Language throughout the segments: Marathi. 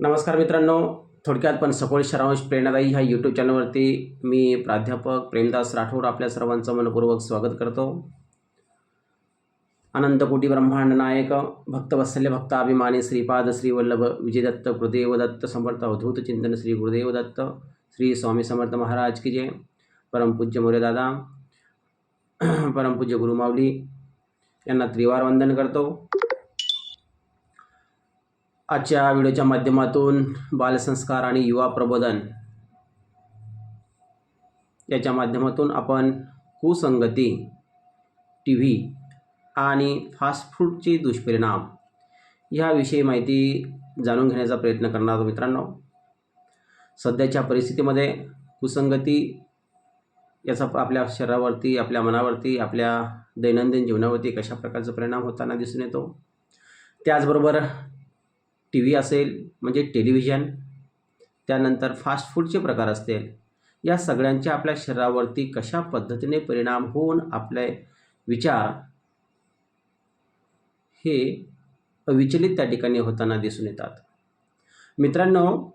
नमस्कार मित्रांनो थोडक्यात पण सखोल शरांश प्रेरणादायी ह्या यूट्यूब चॅनलवरती मी प्राध्यापक प्रेमदास राठोड आपल्या सर्वांचं मनपूर्वक स्वागत करतो. अनंतकोटी ब्रह्मांड नायक भक्तवत्सल्य भक्त अभिमानी श्रीपाद श्रीवल्लभ विजयदत्त गुरुदेव दत्त समर्थ अवधूत चिंतन श्री गुरुदेव दत्त श्री स्वामी समर्थ महाराज की जय. परमपूज्य मोरेदादा परमपूज्य गुरुमावली यांना त्रिवार वंदन करतो. आजच्या व्हिडिओच्या माध्यमातून बालसंस्कार आणि युवा प्रबोधन याच्या माध्यमातून आपण कुसंगती टी व्ही आणि फास्ट फूडचे दुष्परिणाम ह्याविषयी माहिती जाणून घेण्याचा प्रयत्न करणार आहोत मित्रांनो. सध्याच्या परिस्थितीमध्ये कुसंगती याचा आपल्या शरीरावरती आपल्या मनावरती आपल्या दैनंदिन जीवनावरती कशा प्रकारचा परिणाम होताना दिसून येतो? त्याचबरोबर टी व्ही असेल म्हणजे टेलिव्हिजन त्यानंतर फास्ट फूडचे प्रकार असतील या सगळ्यांचे आपल्या शरीरावरती कशा पद्धतीने परिणाम होऊन आपले विचार हे अविचलित त्या ठिकाणी होताना दिसून येतात. मित्रांनो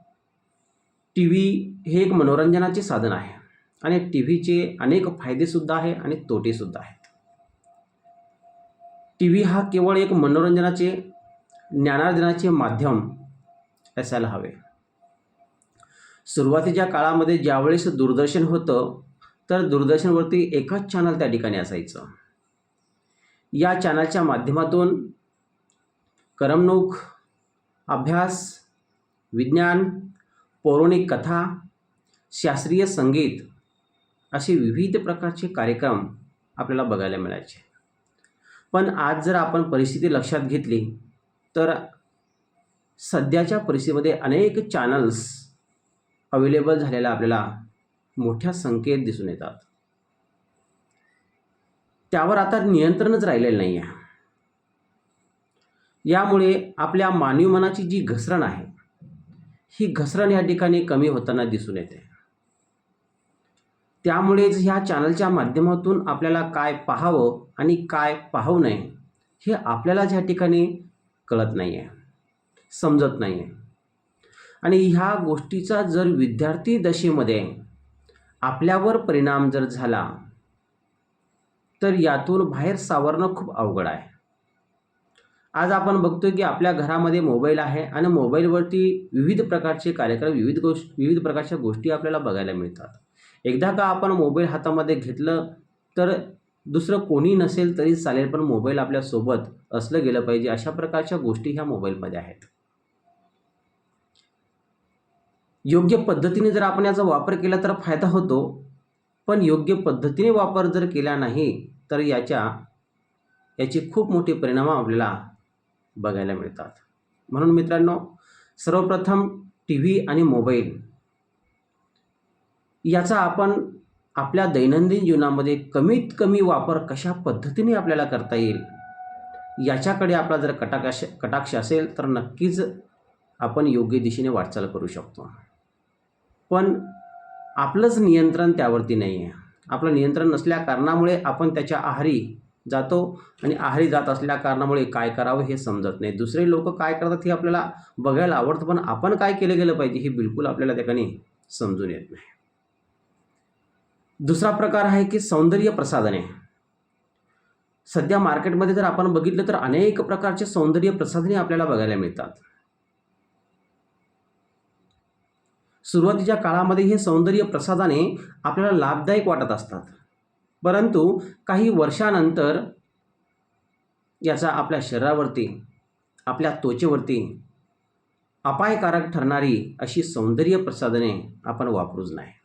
टी व्ही हे एक मनोरंजनाचे साधन आहे आणि टी व्हीचे अनेक फायदेसुद्धा आहे आणि तोटेसुद्धा आहेत. टी व्ही हा केवळ एक मनोरंजनाचे ज्ञानार्जनाचे माध्यम असायला हवे. सुरुवातीच्या काळामध्ये ज्यावेळेस दूरदर्शन होतं तर दूरदर्शनवरती एकच चॅनल त्या ठिकाणी असायचं. या चॅनलच्या माध्यमातून करमणूक अभ्यास विज्ञान पौराणिक कथा शास्त्रीय संगीत असे विविध प्रकारचे कार्यक्रम आपल्याला बघायला मिळायचे. पण आज जर आपण परिस्थिती लक्षात घेतली तर सध्याच्या परिस्थितीमध्ये अनेक चॅनल्स अवेलेबल झालेल्या आपल्याला मोठ्या संख्येत दिसून येतात. त्यावर आता नियंत्रणच राहिलेलं नाही आहे. यामुळे आपल्या मानवी मनाची जी घसरण आहे ही घसरण या ठिकाणी कमी होताना दिसून येते. त्यामुळेच ह्या चॅनलच्या माध्यमातून आपल्याला काय पाहावं आणि काय पाहू नये हे आपल्यालाच ह्या ठिकाणी कळत नाही आहे समजत नाही आहे आणि ह्या गोष्टीचा जर विद्यार्थी दशेमध्ये आपल्यावर परिणाम जर झाला तर यातून बाहेर सावरणं खूप अवघड आहे. आज आपण बघतोय की आपल्या घरामध्ये मोबाईल आहे आणि मोबाईलवरती विविध प्रकारचे कार्यक्रम विविध गोष्ट विविध प्रकारच्या गोष्टी आपल्याला बघायला मिळतात. एकदा का आपण मोबाईल हातामध्ये घेतलं तर दुसरं कोणी नसेल तरी चालेल पण मोबाईल आपल्यासोबत असलं गेलं पाहिजे अशा प्रकारच्या गोष्टी ह्या मोबाईलमध्ये आहेत. योग्य पद्धतीने जर आपण याचा वापर केला तर फायदा होतो पण योग्य पद्धतीने वापर जर केला नाही तर याच्या याचे खूप मोठे परिणाम आपल्याला बघायला मिळतात. म्हणून मित्रांनो सर्वप्रथम टी व्ही आणि मोबाईल याचा आपण आपल्या दैनंदिन जीवनामध्ये कमीत कमी वापर कशा पद्धतीने आपल्याला करता येईल याच्याकडे आपला जर कटाक्ष कटाक्ष असेल तर नक्कीच आपण योग्य दिशेने वाटचाल करू शकतो. पण आपलंच नियंत्रण त्यावरती नाही आहे आपलं नियंत्रण नसल्या कारणामुळे आपण त्याच्या आहारी जातो आणि आहारी जात असल्या कारणामुळे काय करावं हे समजत नाही. दुसरे लोक काय करतात हे आपल्याला बघायला आवडतं पण आपण काय केलं गेलं पाहिजे हे बिलकुल आपल्याला त्या ठिकाणी समजून येत नाही. दुसरा प्रकार आहे की सौंदर्य प्रसाधने. सध्या मार्केटमध्ये जर आपण बघितलं तर अनेक प्रकारचे सौंदर्य प्रसाधने आपल्याला बघायला मिळतात. सुरुवातीच्या काळामध्ये हे सौंदर्य प्रसाधने आपल्याला लाभदायक वाटत असतात. परंतु काही वर्षानंतर याचा आपल्या शरीरावरती आपल्या त्वचेवरती अपायकारक ठरणारी अशी सौंदर्य प्रसाधने आपण वापरूच नाही.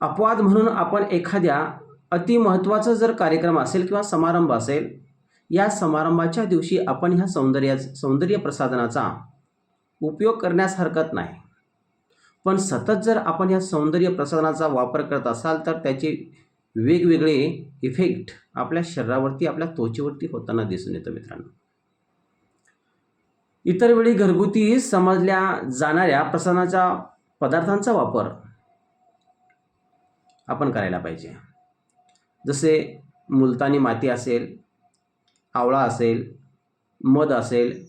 अपवाद म्हणून आपण एखाद्या अतिमहत्त्वाचा जर कार्यक्रम असेल किंवा समारंभ असेल या समारंभाच्या दिवशी आपण ह्या सौंदर्या सौंदर्य प्रसाधनाचा उपयोग करण्यास हरकत नाही. पण सतत जर आपण ह्या सौंदर्य प्रसाधनाचा वापर करत असाल तर त्याचे वेगवेगळे इफेक्ट आपल्या शरीरावरती आपल्या त्वचेवरती होताना दिसून येतं मित्रांनो. इतर वेळी घरगुती समजल्या जाणाऱ्या प्रसाधनाच्या पदार्थांचा वापर आपण करायला पाहिजे. जसे मुलतानी माती असेल आवळा असेल मध असेल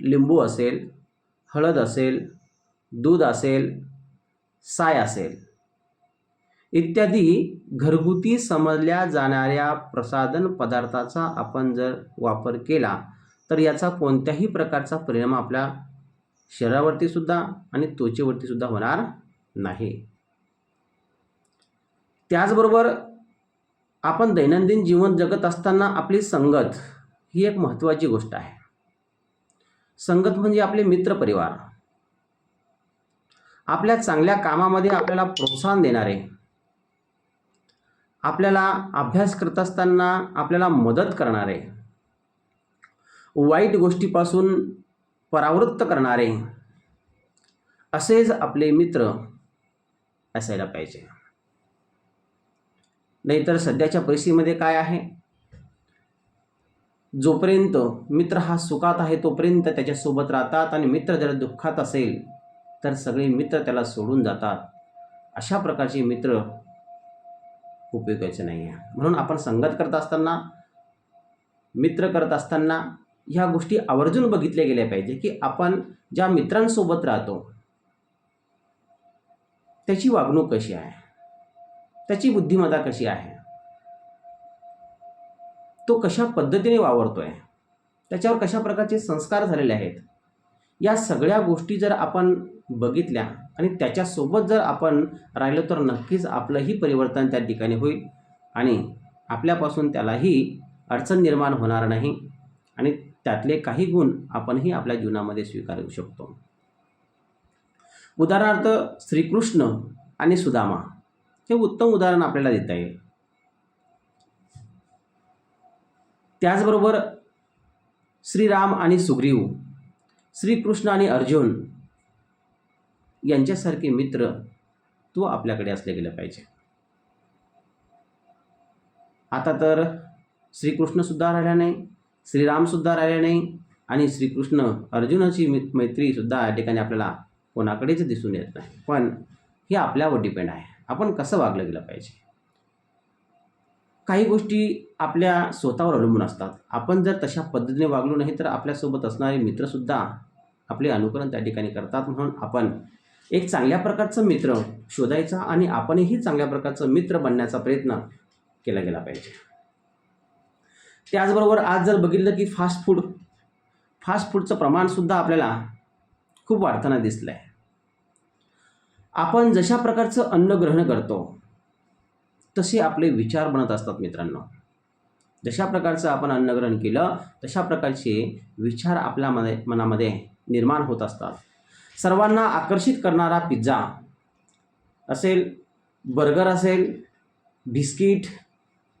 लिंबू असेल हळद असेल दूध असेल साय असेल. इत्यादी घरगुती समजल्या जाणाऱ्या प्रसाधन पदार्थाचा आपण जर वापर केला तर याचा कोणत्याही प्रकारचा परिणाम आपल्या शरीरावरतीसुद्धा आणि त्वचेवरतीसुद्धा होणार नाही. त्याचबरोबर आपण दैनंदिन जीवन जगत असताना आपली संगत ही एक महत्त्वाची गोष्ट आहे. संगत म्हणजे आपले मित्रपरिवार आपल्या चांगल्या कामामध्ये आपल्याला प्रोत्साहन देणारे. आपल्याला अभ्यास करत असताना आपल्याला मदत करणारे. वाईट गोष्टीपासून परावृत्त करणारे. असेच आपले मित्र असायला पाहिजे. नाहीतर सध्याच्या परिस्थितीमध्ये काय आहे? जोपर्यंत मित्र हा सुखात आहे तोपर्यंत त्याच्यासोबत राहतात आणि मित्र जर दुःखात असेल तर सगळे मित्र त्याला सोडून जातात. अशा प्रकारचे मित्र उपयोगाचे नाही आहे म्हणून आपण संगत करत असताना मित्र करत असताना ह्या गोष्टी आवर्जून बघितल्या गेल्या पाहिजे की आपण ज्या मित्रांसोबत राहतो त्याची वागणूक कशी आहे? त्याची बुद्धिमत्ता कशी आहे? तो कशा पद्धतीने वावरतोय? त्याच्यावर कशा प्रकारचे संस्कार झालेले आहेत? या सगळ्या गोष्टी जर आपण बघितल्या आणि त्याच्यासोबत जर आपण राहिलो तर नक्कीच आपलंही परिवर्तन त्या ठिकाणी होईल आणि आपल्यापासून त्यालाही अडचण निर्माण होणार नाही आणि त्यातले काही गुण आपणही आपल्या जीवनामध्ये स्वीकारू शकतो. उदाहरणार्थ श्रीकृष्ण आणि सुदामा. हे उत्तम उदाहरण आपल्याला देता येईल. त्याचबरोबर श्रीराम आणि सुग्रीव श्रीकृष्ण आणि अर्जुन यांच्यासारखे मित्र तो आपल्याकडे असले गेले पाहिजे. आता तर श्रीकृष्णसुद्धा राहिला नाही श्रीरामसुद्धा राहिले नाही आणि श्रीकृष्ण अर्जुनाची मि मैत्रीसुद्धा या ठिकाणी आपल्याला कोणाकडेच दिसून येत नाही. पण हे आपल्यावर डिपेंड आहे. आपण कसं वागलं गेलं पाहिजे? काही गोष्टी आपल्या स्वतःवर अवलंबून असतात. आपण जर तशा पद्धतीने वागलो नाही तर आपल्यासोबत असणारे मित्रसुद्धा आपले अनुकरण त्या ठिकाणी करतात. म्हणून आपण एक चांगल्या प्रकारचं मित्र शोधायचा आणि आपणही चांगल्या प्रकारचं मित्र बनण्याचा प्रयत्न केला गेला पाहिजे. त्याचबरोबर आज जर बघितलं की फास्ट फूड फास्ट फूडचं प्रमाणसुद्धा आपल्याला खूप वाढताना दिसलं आहे आपण जशा प्रकारचं अन्न ग्रहण करतो तसे आपले विचार बनत असतात मित्रांनो. जशा प्रकारचं आपण अन्नग्रहण केलं तशा प्रकारचे विचार आपल्या मध्ये मनामध्ये निर्माण होत असतात. सर्वांना आकर्षित करणारा पिझ्झा असेल बर्गर असेल बिस्किट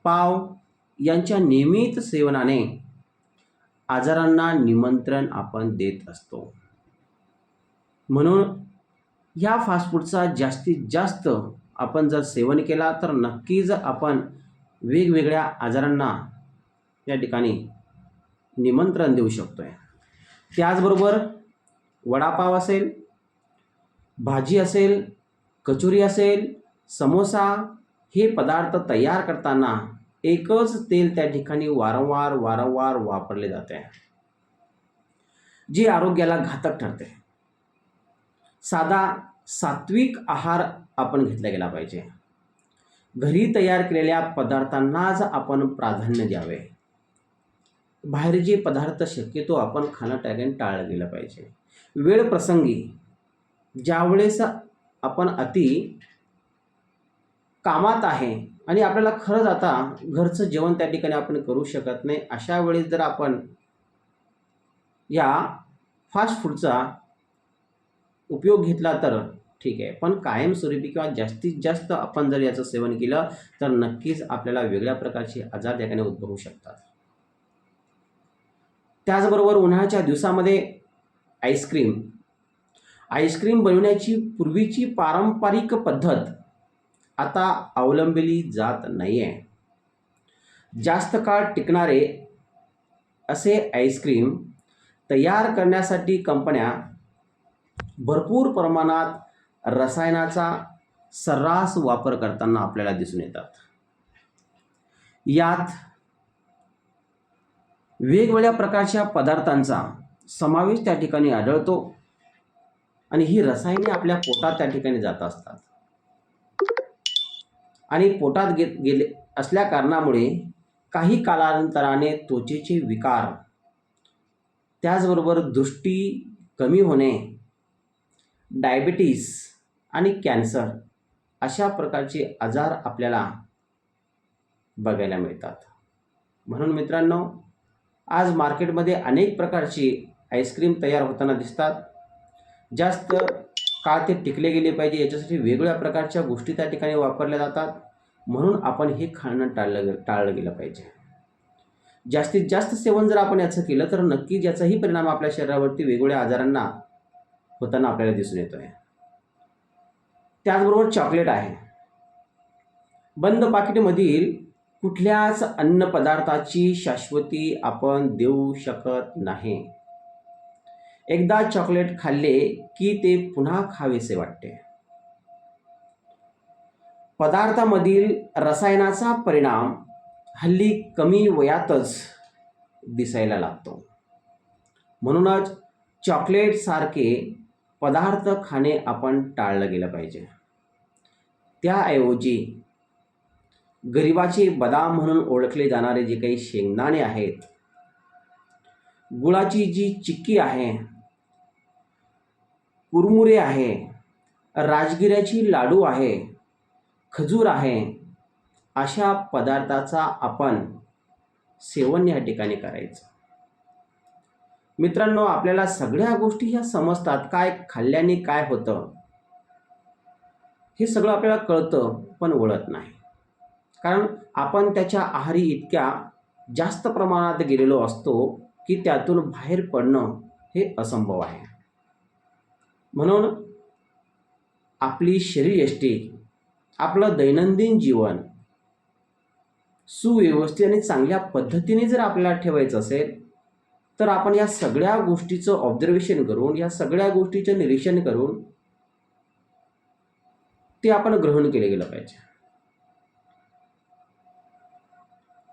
पाव यांच्या नियमित सेवनाने आजारांना निमंत्रण आपण देत असतो. म्हणून ह्या फास्ट फूडचा जास्तीत जास्त आपण जर सेवन केला तर नक्कीच आपण वेगवेगळ्या आजारांना या ठिकाणी निमंत्रण देऊ शकतो आहे त्याचबरोबर वडापाव असेल भाजी असेल कचोरी असेल समोसा हे पदार्थ तयार करताना एकच तेल त्या ठिकाणी वारंवार वारंवार वापरले जाते जे आरोग्याला घातक ठरते. साधा सात्विक आहार आपण घेतला गेला पाहिजे. घरी तयार केलेल्या पदार्थांनाच आपण प्राधान्य द्यावे. बाहेरचे पदार्थ शक्यतो आपण खाणं टाळून टाळलं गेलं पाहिजे. वेळ प्रसंगी ज्यावेळेस आपण अति कामात आहे आणि आपल्याला खरंच आता घरचं जेवण त्या ठिकाणी आपण करू शकत नाही अशा वेळेस जर आपण या फास्ट फूडचा उपयोग घेतला तर ठीक आहे. पण कायमस्वरूपी किंवा जास्तीत जास्त आपण जर याचं सेवन केलं तर नक्कीच आपल्याला वेगळ्या प्रकारचे आजार त्याने ठिकाणी उद्भवू शकतात. त्याचबरोबर उन्हाळ्याच्या दिवसामध्ये आईस्क्रीम. आईस्क्रीम बनवण्याची पूर्वीची पारंपरिक पद्धत आता अवलंबिली जात नाही आहे जास्त काळ टिकणारे असे आईस्क्रीम तयार करण्यासाठी कंपन्या भरपूर प्रमाणात रसायनाचा सर्रास वापर करताना आपल्याला दिसून येतात. यात वेगवेगळ्या प्रकारच्या पदार्थांचा समावेश त्या ठिकाणी आढळतो आणि ही रसायने आपल्या पोटात त्या ठिकाणी जात असतात. आणि पोटात गे गेले असल्या कारणामुळे काही कालांतराने त्वचेचे विकार त्याचबरोबर दृष्टी कमी होणे डायबिटीस आणि कॅन्सर अशा प्रकारचे आजार आपल्याला बघायला मिळतात. म्हणून मित्रांनो आज मार्केटमध्ये अनेक प्रकारची आईस्क्रीम तयार होताना दिसतात. जास्त काळ ते टिकले गेले पाहिजे याच्यासाठी वेगवेगळ्या प्रकारच्या गोष्टी त्या ठिकाणी वापरल्या जातात. म्हणून आपण हे खाणं टाळलं गे टाळलं गेलं पाहिजे. जास्तीत जास्त सेवन जर आपण याचं केलं तर नक्कीच याचाही परिणाम आपल्या शरीरावरती वेगवेगळ्या आजारांना होताना आपल्याला दिसून येतो आहे त्याचबरोबर चॉकलेट आहे. बंद पाकिटमधील कुठल्याच अन्नपदार्थाची शाश्वती आपण देऊ शकत नाही. एकदा चॉकलेट खाल्ले की ते पुन्हा खावेसे वाटते. पदार्थामधील रसायनाचा परिणाम हल्ली कमी वयातच दिसायला लागतो. म्हणूनच चॉकलेटसारखे पदार्थ खाणे आपण टाळलं गेलं पाहिजे. त्याऐवजी गरिबाचे बदाम म्हणून ओळखले जाणारे जे काही शेंगदाणे आहेत गुळाची जी चिक्की आहे कुरमुरे आहे राजगिऱ्याची लाडू आहे खजूर आहे अशा पदार्थाचा आपण सेवन या ठिकाणी करायचं. मित्रांनो आपल्याला सगळ्या गोष्टी ह्या समजतात. काय खाल्ल्याने काय होतं? हे सगळं आपल्याला कळतं पण वळत नाही. कारण आपण त्याच्या आहारी इतक्या जास्त प्रमाणात गेलेलो असतो की त्यातून बाहेर पडणं हे असंभव आहे. म्हणून आपली शरीरयष्टी आपलं दैनंदिन जीवन सुव्यवस्थित आणि चांगल्या पद्धतीने जर आपल्याला ठेवायचं असेल तर आपण या सगळ्या गोष्टीचं ऑब्झर्वेशन करून या सगळ्या गोष्टीचं निरीक्षण करून ते आपण ग्रहण केले गेलं पाहिजे.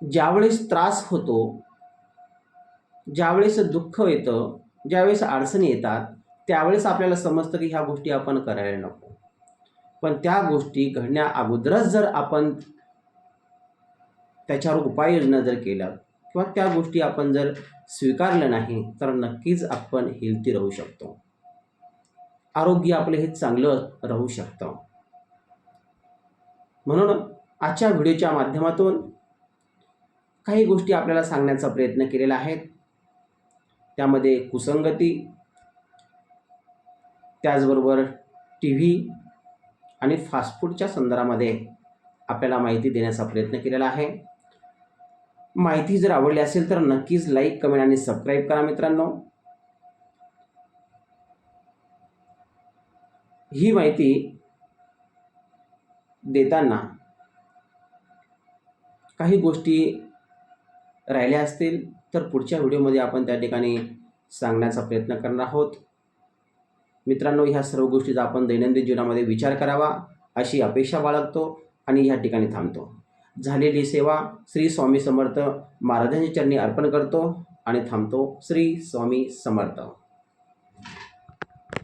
ज्यावेळेस त्रास होतो ज्यावेळेस दुःख येतं ज्यावेळेस अडचणी येतात त्यावेळेस आपल्याला समजतं की ह्या गोष्टी आपण करायला नको. पण त्या गोष्टी घडण्या अगोदरच जर आपण त्याच्यावर उपाययोजना जर केल्या किंवा त्या गोष्टी आपण जर स्वीकारलं नाही तर नक्कीच आपण हेल्थी राहू शकतो. आरोग्य आपलं हे चांगलं राहू शकतं. म्हणून आजच्या व्हिडिओच्या माध्यमातून काही गोष्टी आपल्याला सांगण्याचा प्रयत्न केलेला आहे त्यामध्ये कुसंगती त्याचबरोबर टी व्ही आणि फास्ट फूडच्या संदर्भामध्ये आपल्याला माहिती देण्याचा प्रयत्न केलेला आहे. माहिती जर आवडली असेल तर नक्कीच लाईक कमेंट आणि सबस्क्राईब करा मित्रांनो. ही माहिती देताना काही गोष्टी राहिल्या असतील तर पुढच्या व्हिडिओमध्ये आपण त्या ठिकाणी सांगण्याचा प्रयत्न करणार आहोत. मित्रांनो ह्या सर्व गोष्टीचा आपण दैनंदिन जीवनामध्ये विचार करावा अशी अपेक्षा बाळगतो आणि ह्या ठिकाणी थांबतो. झालेली सेवा श्री स्वामी समर्थ महाराजांच्या चरणी अर्पण करतो आणि थांबतो श्री स्वामी समर्थ.